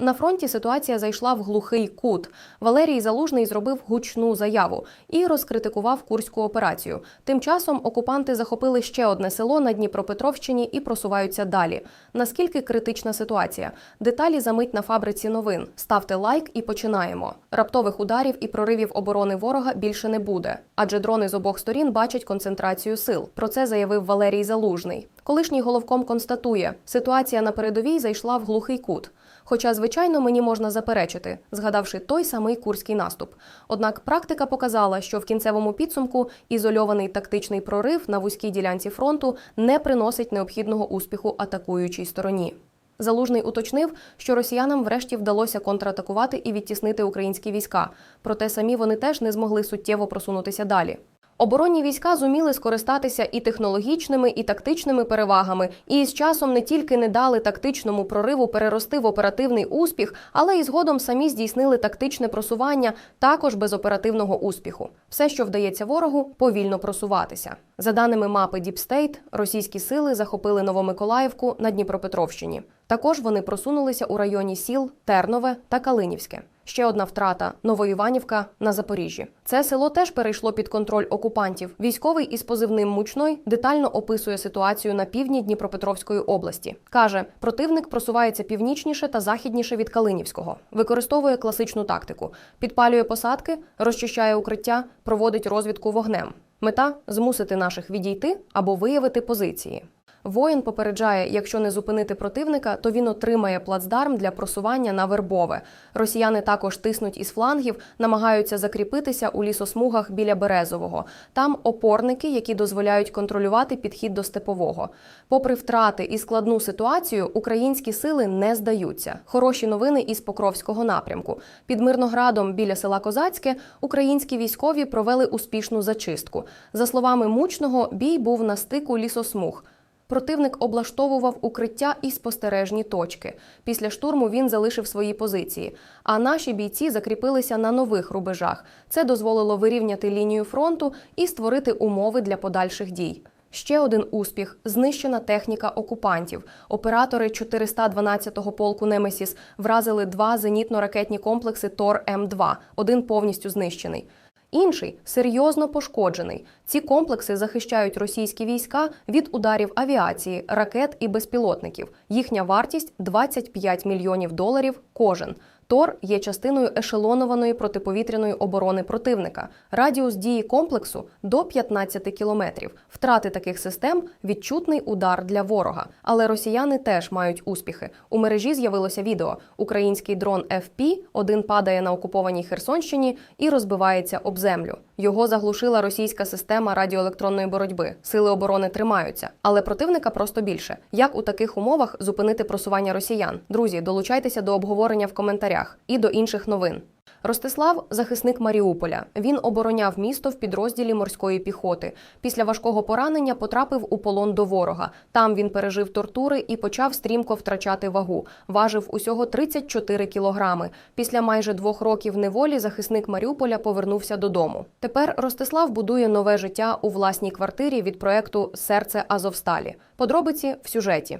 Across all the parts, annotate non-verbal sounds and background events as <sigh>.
На фронті ситуація зайшла в глухий кут. Валерій Залужний зробив гучну заяву і розкритикував курську операцію. Тим часом окупанти захопили ще одне село на Дніпропетровщині і просуваються далі. Наскільки критична ситуація? Деталі за мить на фабриці новин. Ставте лайк і починаємо. Раптових ударів і проривів оборони ворога більше не буде, адже дрони з обох сторін бачать концентрацію сил. Про це заявив Валерій Залужний. Колишній головком констатує, ситуація на передовій зайшла в глухий кут. Хоча, звичайно, мені можна заперечити, згадавши той самий курський наступ. Однак практика показала, що в кінцевому підсумку ізольований тактичний прорив на вузькій ділянці фронту не приносить необхідного успіху атакуючій стороні. Залужний уточнив, що росіянам врешті вдалося контратакувати і відтіснити українські війська, проте самі вони теж не змогли суттєво просунутися далі. Оборонні війська зуміли скористатися і технологічними, і тактичними перевагами, і з часом не тільки не дали тактичному прориву перерости в оперативний успіх, але і згодом самі здійснили тактичне просування також без оперативного успіху. Все, що вдається ворогу, повільно просуватися. За даними мапи State, російські сили захопили Новомиколаївку на Дніпропетровщині. Також вони просунулися у районі сіл Тернове та Калинівське. Ще одна втрата Новоіванівка на Запоріжжі. Це село теж перейшло під контроль окупантів. Військовий із позивним Мучной детально описує ситуацію на півдні Дніпропетровської області. каже, противник просувається північніше та західніше від Калинівського, використовує класичну тактику: підпалює посадки, розчищає укриття, проводить розвідку вогнем. Мета змусити наших відійти або виявити позиції. Воїн попереджає, якщо не зупинити противника, то він отримає плацдарм для просування на вербове. Росіяни також тиснуть із флангів, намагаються закріпитися у лісосмугах біля Березового. Там опорники, які дозволяють контролювати підхід до степового. Попри втрати і складну ситуацію, українські сили не здаються. Хороші новини із Покровського напрямку. Під Мирноградом біля села Козацьке українські військові провели успішну зачистку. За словами мучного, бій був на стику лісосмуг. Противник облаштовував укриття і спостережні точки. Після штурму він залишив свої позиції. А наші бійці закріпилися на нових рубежах. Це дозволило вирівняти лінію фронту і створити умови для подальших дій. Ще один успіх знищена техніка окупантів. Оператори 412-го полку Немесіс вразили два зенітно-ракетні комплекси Тор М2. Один повністю знищений. Інший серйозно пошкоджений. Ці комплекси захищають російські війська від ударів авіації, ракет і безпілотників. Їхня вартість 25 мільйонів доларів кожен. Тор є частиною ешелонованої протиповітряної оборони противника. Радіус дії комплексу до 15 кілометрів. Втрати таких систем відчутний удар для ворога. Але росіяни теж мають успіхи. У мережі з'явилося відео. Український дрон FP один падає на окупованій Херсонщині і розбивається об землю. Його заглушила російська система радіоелектронної боротьби. Сили оборони тримаються, але противника просто більше. Як у таких умовах зупинити просування росіян? Друзі, долучайтеся до обговорення в коментарях і до інших новин. Ростислав захисник Маріуполя. Він обороняв місто в підрозділі морської піхоти. Після важкого поранення потрапив у полон до ворога. Там він пережив тортури і почав стрімко втрачати вагу. Важив усього 34 кілограми. Після майже двох років неволі захисник Маріуполя повернувся додому. Тепер Ростислав будує нове життя у власній квартирі від проекту Серце Азовсталі. Подробиці в сюжеті.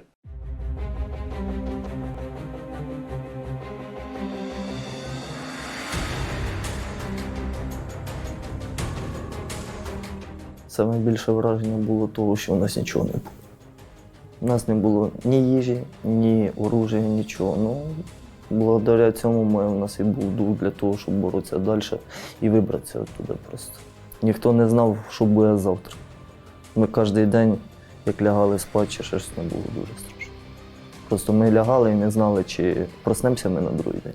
Саме більше враження було того, що у нас нічого не було. У нас не було ні їжі, ні оружия, нічого. Ну, благодаря цьому ми, у нас і був дух для того, щоб боротися далі і вибратися оттуда просто. Ніхто не знав, що буде завтра. Ми кожен день, як лягали спати, чи щось не було дуже страшно. Просто ми лягали і не знали, чи проснемося ми на другий день.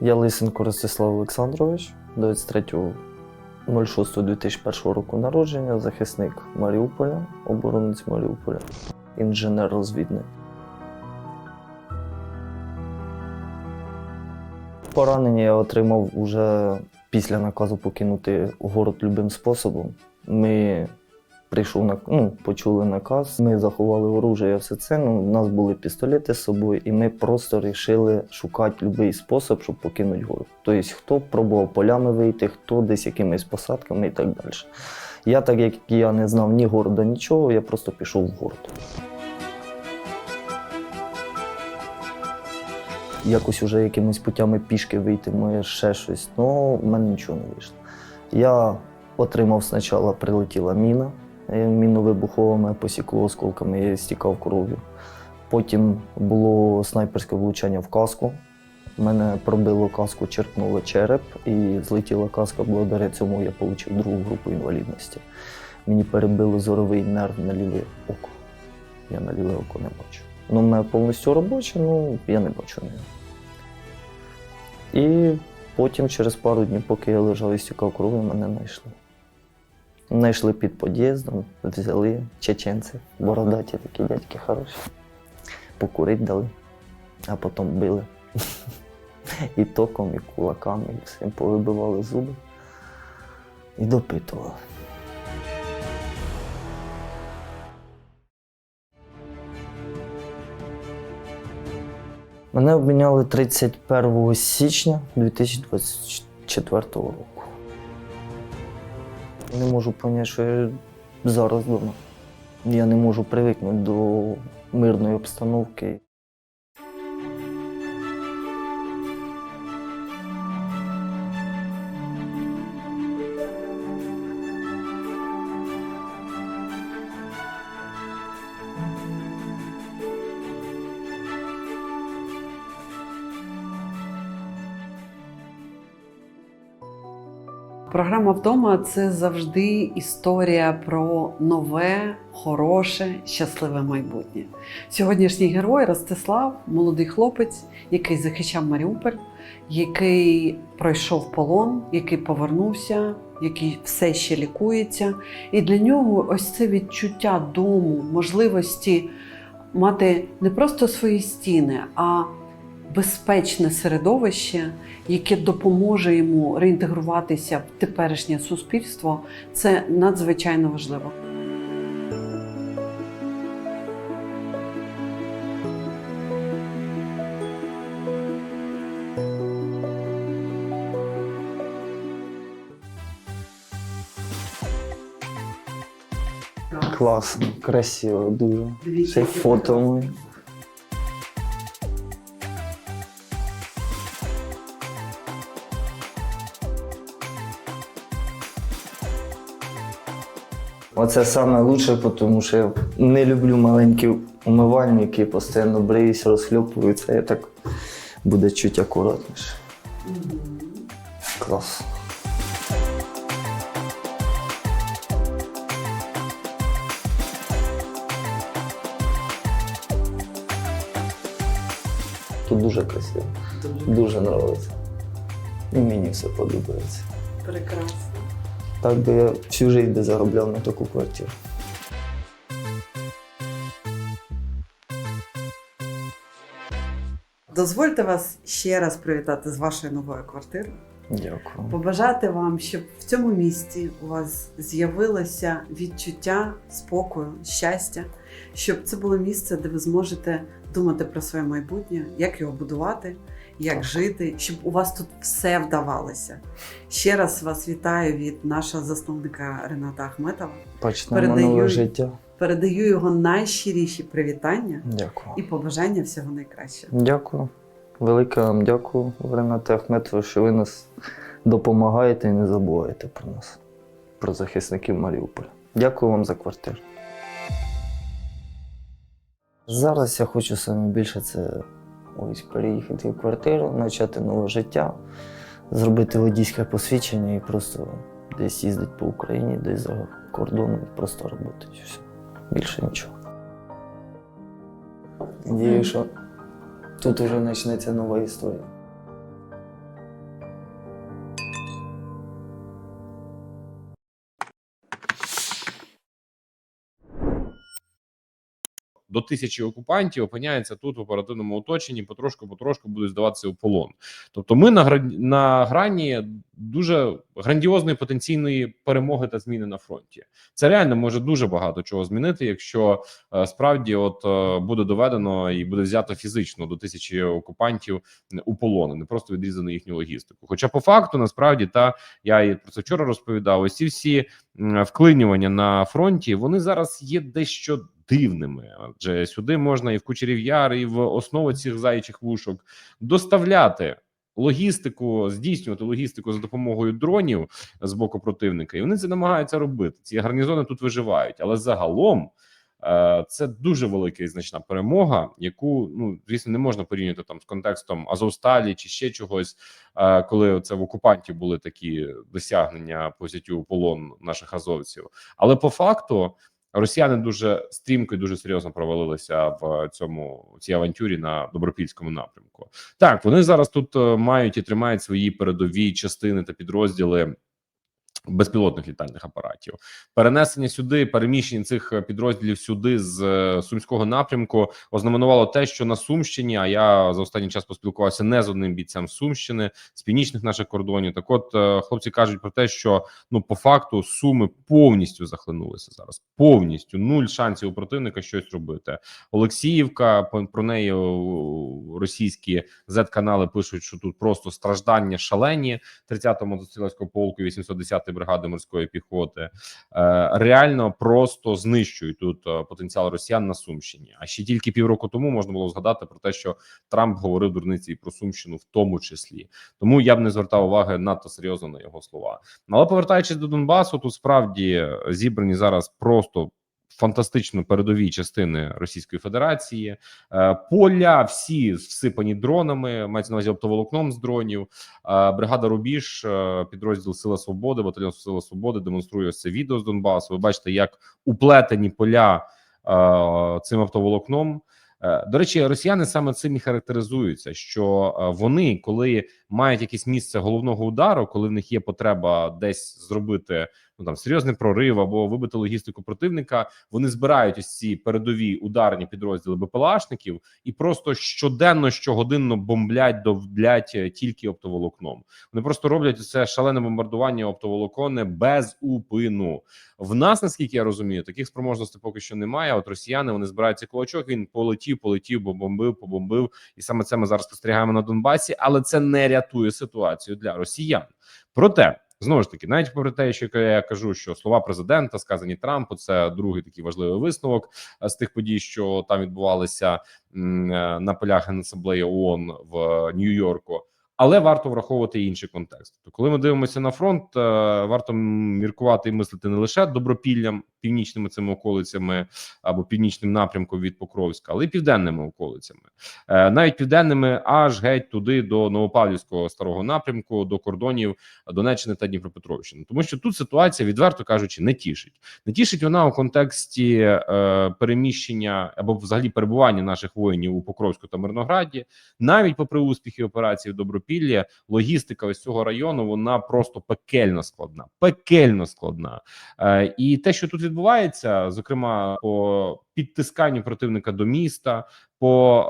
Я Лисенко Ростислав Олександрович, 23 06-2001 року народження, захисник Маріуполя, оборонець Маріуполя, інженер-розвідник. Поранення я отримав уже після наказу покинути город любим способом. Ми прийшов на ну, почули наказ. Ми заховали оружие, все це. Ну, у нас були пістолети з собою, і ми просто вирішили шукати будь-який спосіб, щоб покинути город. Тобто, хто пробував полями вийти, хто десь якимись посадками і так далі. Я, так як я не знав ні города, нічого, я просто пішов в город. якось уже якимись путями пішки вийти, може ще щось. Ну, в мене нічого не вийшло. Я отримав спочатку прилетіла міна, е, мінно-вибухова, посікло осколками, я стікав кров'ю. Потім було снайперське влучання в каску. Мене пробило каску, черкнуло череп і злетіла каска. Благодаря цьому я отримав другу групу інвалідності. Мені перебило зоровий нерв на ліве око. Я на ліве око не бачу. Ну, мене повністю робоче, ну я не бачу ні. І потім, через пару днів, поки я лежав і стікав кров'ю, мене знайшли. Знайшли під під'їздом, взяли чеченці, бородаті такі дядьки хороші. Покурить дали, а потім били. <laughs> І током, і кулаками, і всім повибивали зуби і допитували. Мене обміняли 31 січня 2024 року. Не можу зрозуміти, що я зараз вдома. Я не можу привикнути до мирної обстановки. Програма вдома це завжди історія про нове, хороше, щасливе майбутнє. Сьогоднішній герой Ростислав, молодий хлопець, який захищав Маріуполь, який пройшов полон, який повернувся, який все ще лікується. І для нього ось це відчуття дому, можливості мати не просто свої стіни, а безпечне середовище, яке допоможе йому реінтегруватися в теперішнє суспільство, це надзвичайно важливо. Класно, красиво, дуже. Які фото Оце саме лучше, тому що я не люблю маленькі умивальники, постійно бриюсь, розхльопуються, я так буде чуть акуратніше. Клас. Тут дуже красиво, дуже подобається. І мені все подобається. Прекрасно. Так би я всю життя заробляв на таку квартиру. Дозвольте вас ще раз привітати з вашою новою квартирою. Дякую. Побажати вам, щоб в цьому місті у вас з'явилося відчуття спокою, щастя, щоб це було місце, де ви зможете думати про своє майбутнє, як його будувати, як жити, щоб у вас тут все вдавалося. Ще раз вас вітаю від нашого засновника Рената Ахметова. Почнемо Передаю. нове життя. Передаю його найщиріші привітання Дякую. і побажання всього найкращого. Дякую. Велике вам дякую, Ренате Ахметове, що ви нас допомагаєте і не забуваєте про нас, про захисників Маріуполя. Дякую вам за квартиру. Зараз я хочу саме більше це ось переїхати в квартиру, почати нове життя, зробити водійське посвідчення і просто десь їздити по Україні, десь за кордоном, просто робити. все. Більше нічого. Надію, що тут вже почнеться нова історія. До тисячі окупантів опиняється тут в оперативному оточенні, потрошку потрошку будуть здаватися у полон. Тобто, ми на грані на грані дуже грандіозної потенційної перемоги та зміни на фронті. Це реально може дуже багато чого змінити, якщо е, справді от е, буде доведено і буде взято фізично до тисячі окупантів у полон, не просто відрізано їхню логістику. Хоча по факту насправді та я і про це вчора розповідав. Ось ці всі вклинювання на фронті вони зараз є дещо дивними. Адже сюди можна і в Кучерів Яр, і в основу цих зайчих вушок доставляти логістику, здійснювати логістику за допомогою дронів з боку противника, і вони це намагаються робити. Ці гарнізони тут виживають, але загалом. е, Це дуже велика і значна перемога, яку ну звісно не можна порівняти там з контекстом Азовсталі чи ще чогось, е, коли це в окупантів були такі досягнення по взяттю полон наших азовців. Але по факту росіяни дуже стрімко і дуже серйозно провалилися в цьому в цій авантюрі на добропільському напрямку. Так вони зараз тут е, мають і тримають свої передові частини та підрозділи. Безпілотних літальних апаратів перенесення сюди, переміщення цих е, підрозділів сюди з е, сумського напрямку ознаменувало те, що на Сумщині, а я за останній час поспілкувався не з одним бійцем з Сумщини, з північних наших кордонів. Так, от е, хлопці кажуть про те, що ну по факту суми повністю захлинулися зараз. Повністю нуль шансів у противника щось робити. Олексіївка про неї російські Z-канали пишуть, що тут просто страждання шалені 30-го мотострілецького полку, 810-ї бригади морської піхоти. Е, реально просто знищують тут е, потенціал росіян на Сумщині. А ще тільки півроку тому можна було згадати про те, що Трамп говорив дурниці і про Сумщину, в тому числі. Тому я б не звертав уваги надто серйозно на його слова. Ну, Але повертаючись до Донбасу, тут справді зібрані зараз просто. Фантастично передові частини Російської Федерації, Е, поля всі всипані дронами, мається на увазі оптоволокном з дронів. Е, Бригада Рубіж, е, підрозділ Сила Свободи, батальйон Сила Свободи демонструє ось це відео з Донбасу. Ви бачите, як уплетені поля цим автоволокном. До речі, росіяни саме цим і характеризуються, що вони, коли мають якесь місце головного удару, коли в них є потреба десь зробити ну там серйозний прорив або вибити логістику противника, вони збирають ось ці передові ударні підрозділи БПЛАшників і просто щоденно, щогодинно бомблять, довблять е, тільки оптоволокном. Вони просто роблять це шалене бомбардування оптоволокони без упину. В нас, наскільки я розумію, таких спроможностей поки що немає. От росіяни вони збирають цей кулачок. Він полетів, полетів, бомбив, побомбив, і саме це ми зараз спостерігаємо на Донбасі, але це не рятує ситуацію для росіян. Проте. Знову ж таки, навіть попри те, що я кажу, що слова президента сказані Трампу, це другий такий важливий висновок е, з тих подій, що там відбувалися е, на полях Генасамблеї ООН в Нью-Йорку. Але варто враховувати інший контекст. То коли ми дивимося на фронт, е, варто міркувати і мислити не лише добропіллям, північними цими околицями або північним напрямком від Покровська, але й південними околицями, Е, навіть південними, аж геть туди до Новопавлівського старого напрямку, до кордонів Донеччини та Дніпропетровщини, тому що тут ситуація, відверто кажучи, не тішить. Не тішить вона у контексті е, переміщення або взагалі перебування наших воїнів у Покровську та Мирнограді, навіть попри успіхи операції в Добропіллі, логістика ось цього району вона просто пекельно складна, пекельно складна. Е, і те, що тут відбувається, зокрема по підтисканню противника до міста, по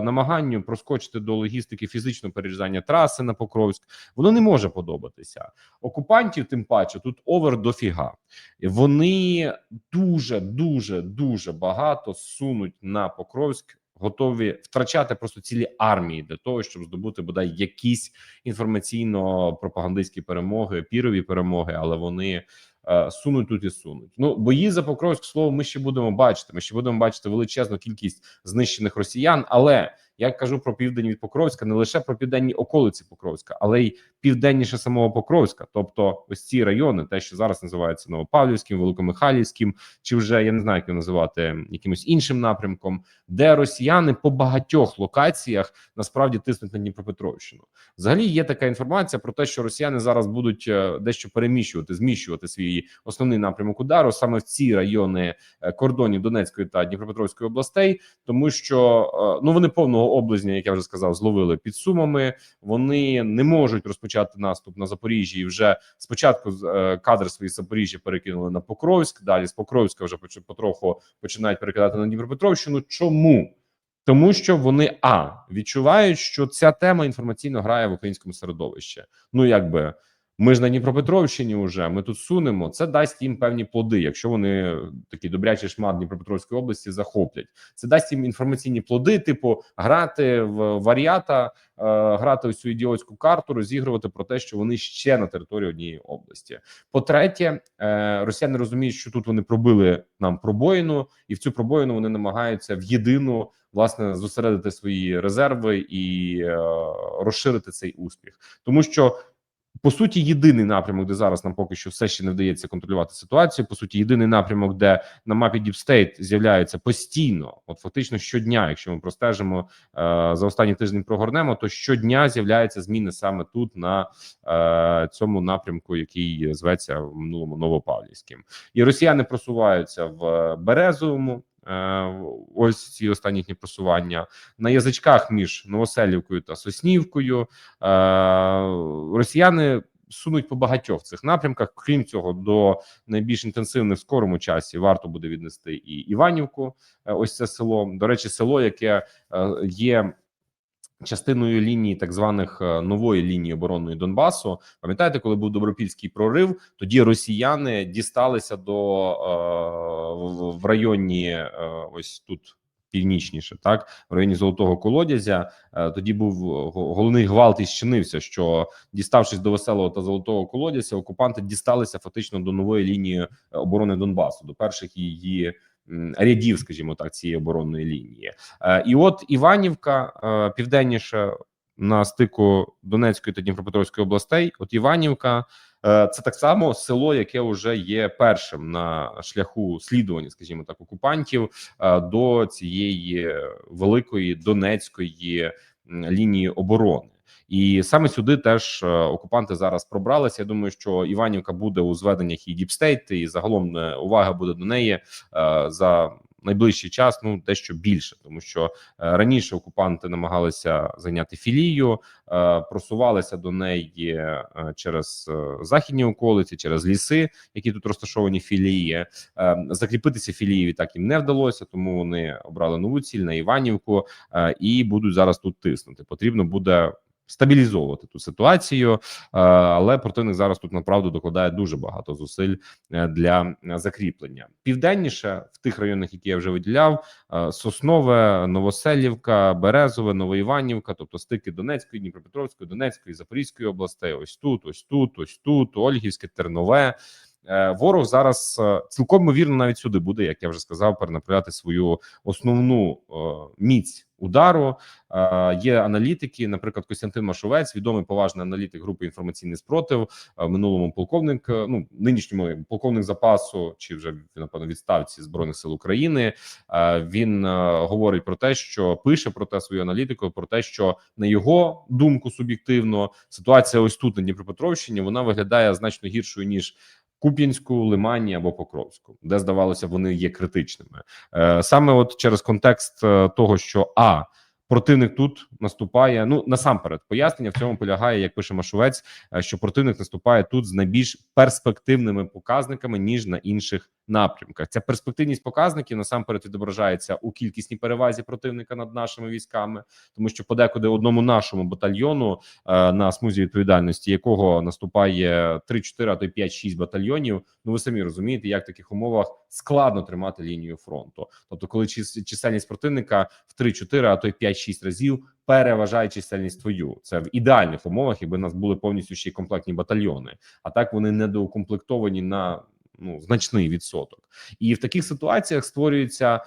е, намаганню проскочити до логістики фізичного перерізання траси на Покровськ, воно не може подобатися. Окупантів, тим паче, тут овер дофіга. Вони дуже, дуже, дуже багато сунуть на Покровськ. Готові втрачати просто цілі армії для того, щоб здобути бодай якісь інформаційно-пропагандистські перемоги, пірові перемоги, але вони е, сунуть тут і сунуть. Ну бої за Покровськ, слово, ми ще будемо бачити. Ми ще будемо бачити величезну кількість знищених росіян. Але я кажу про південь від Покровська, не лише про південні околиці Покровська, але й південніше самого Покровська. Тобто, ось ці райони, те, що зараз називається Новопавлівським, Великомихайлівським, чи вже я не знаю, як його називати якимось іншим напрямком, де росіяни по багатьох локаціях насправді тиснуть на Дніпропетровщину. Взагалі є така інформація про те, що росіяни зараз будуть е, дещо переміщувати, зміщувати свій основний напрямок удару саме в ці райони е, кордонів Донецької та Дніпропетровської областей, тому що е, ну вони повного облизня, як я вже сказав, зловили під сумами. Вони не можуть розпочати наступ на Запоріжжі. І вже спочатку е, кадри свої Запоріжжя перекинули на Покровськ. Далі з Покровська вже потроху починають перекидати на Дніпропетровщину. Чому? Тому що вони а відчувають, що ця тема інформаційно грає в українському середовищі. Ну якби Ми ж на Дніпропетровщині вже ми тут сунемо. Це дасть їм певні плоди, якщо вони такий добрячий шмат Дніпропетровської області захоплять. Це дасть їм інформаційні плоди, типу грати в варіата, е, грати ось цю ідіотську карту, розігрувати про те, що вони ще на території однієї області. По-третє, е, росіяни розуміють, що тут вони пробили нам пробоїну, і в цю пробоїну вони намагаються в єдину власне зосередити свої резерви і е, розширити цей успіх, тому що. По суті, єдиний напрямок, де зараз нам поки що все ще не вдається контролювати ситуацію. По суті, єдиний напрямок, де на мапі State з'являється постійно, от фактично щодня, якщо ми простежимо е, за останні тиждень, прогорнемо, то щодня з'являються зміни саме тут на е, цьому напрямку, який зветься в минулому Новопавлівським, і росіяни просуваються в Березовому. Ось ці останні дні просування на язичках між Новоселівкою та Соснівкою. Е, Росіяни сунуть по багатьох цих напрямках. Крім цього, до найбільш інтенсивних в скорому часі варто буде віднести і Іванівку. е, Ось це село. До речі, село, яке е, є. Частиною лінії так званих е, нової лінії оборонної Донбасу, пам'ятаєте, коли був добропільський прорив, тоді росіяни дісталися до е, в- районі е, ось тут північніше, так в районі золотого колодязя. Тоді був головний гвалт і щинився, що діставшись до веселого та золотого колодязя, окупанти дісталися фактично до нової лінії оборони Донбасу, до перших її рядів, скажімо так, цієї оборонної лінії. Е, І от Іванівка е, південніше на стику Донецької та Дніпропетровської областей. От Іванівка е, це так само село, яке вже є першим на шляху слідування, скажімо так, окупантів до цієї великої Донецької лінії оборони. І саме сюди теж е, окупанти зараз пробралися. Я думаю, що Іванівка буде у зведеннях і Діпстейт, і загалом е, увага буде до неї е, за найближчий час. Ну дещо більше, тому що раніше окупанти намагалися зайняти філію, просувалися до неї через західні околиці, через ліси, які тут розташовані філії. Закріпитися філієві так їм не вдалося, тому вони обрали нову ціль на Іванівку і будуть зараз тут тиснути. Потрібно буде. Стабілізовувати ту ситуацію, е, але противник зараз тут направду докладає дуже багато зусиль е, для закріплення. Південніше в тих районах, які я вже виділяв, е, Соснове, Новоселівка, Березове, Новоіванівка, тобто стики Донецької, Дніпропетровської, Донецької, Запорізької областей. Ось тут, ось тут, ось тут, Ольгівське, Тернове. Ворог зараз цілком ймовірно навіть сюди буде, як я вже сказав, перенаправляти свою основну міць удару. Є аналітики, наприклад, Костянтин Машовець, відомий поважний аналітик групи інформаційний спротив. В минулому полковник, е, ну нинішньому полковник запасу, чи вже напевно відставці збройних сил України. Він е, говорить про те, що пише про те свою аналітику, про те, що на його думку суб'єктивно ситуація ось тут на Дніпропетровщині вона виглядає значно гіршою ніж. Куп'янську, Лимані або Покровську, де здавалося, вони є критичними, е, саме от через контекст е, того, що а противник тут наступає. Ну насамперед, пояснення в цьому полягає, як пише Машовець, е, що противник наступає тут з найбільш перспективними показниками ніж на інших напрямках. Ця перспективність показників насамперед відображається у кількісній перевазі противника над нашими військами, тому що подекуди одному нашому батальйону е, на смузі відповідальності, якого наступає 3-4, а то й 5-6 батальйонів. Ну ви самі розумієте, як в таких умовах складно тримати лінію фронту. Тобто, коли чис- чисельність противника в 3-4, а то й 5-6 разів переважає чисельність твою. Це в ідеальних умовах, якби у нас були повністю ще й комплектні батальйони. А так вони недоукомплектовані на ну значний відсоток. І в таких ситуаціях створюється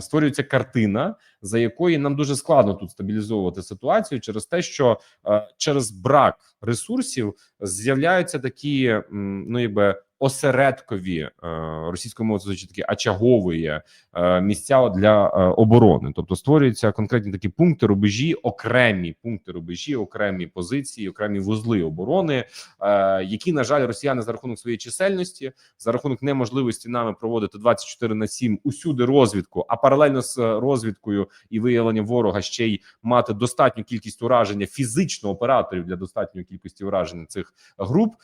створюється картина, за якої нам дуже складно тут стабілізовувати ситуацію через те, що е, через брак ресурсів з'являються такі ну якби осередкові е, це звучить такі очагові е, місця для е, оборони, тобто створюються конкретні такі пункти рубежі, окремі пункти рубежі, окремі позиції, окремі вузли оборони, які на жаль росіяни за рахунок своєї чисельності, за рахунок неможливості нами проводити 24 на 7 усюди розвідку, а паралельно з розвідкою і виявленням ворога ще й мати достатню кількість ураження фізично операторів для достатньої кількості ураження цих груп.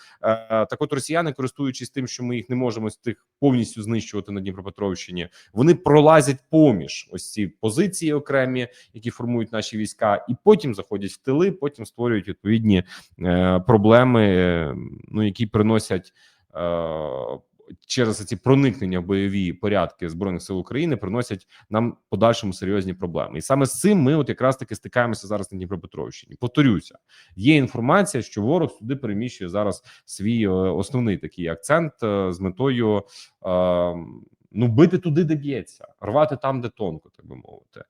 Так, от росіяни, користуючись користуючись тим, що ми їх не можемо з тих повністю знищувати на Дніпропетровщині, вони пролазять поміж ось ці позиції окремі, які формують наші війська, і потім заходять в тили, потім створюють відповідні е, проблеми, е, ну які приносять. Е, Через ці проникнення в бойові порядки збройних сил України приносять нам подальшому серйозні проблеми, і саме з цим ми от якраз таки стикаємося зараз на Дніпропетровщині. Повторюся, є інформація, що ворог сюди переміщує зараз свій е, основний такий акцент е, з метою е, ну бити туди, де б'ється, рвати там, де тонко, так би мовити.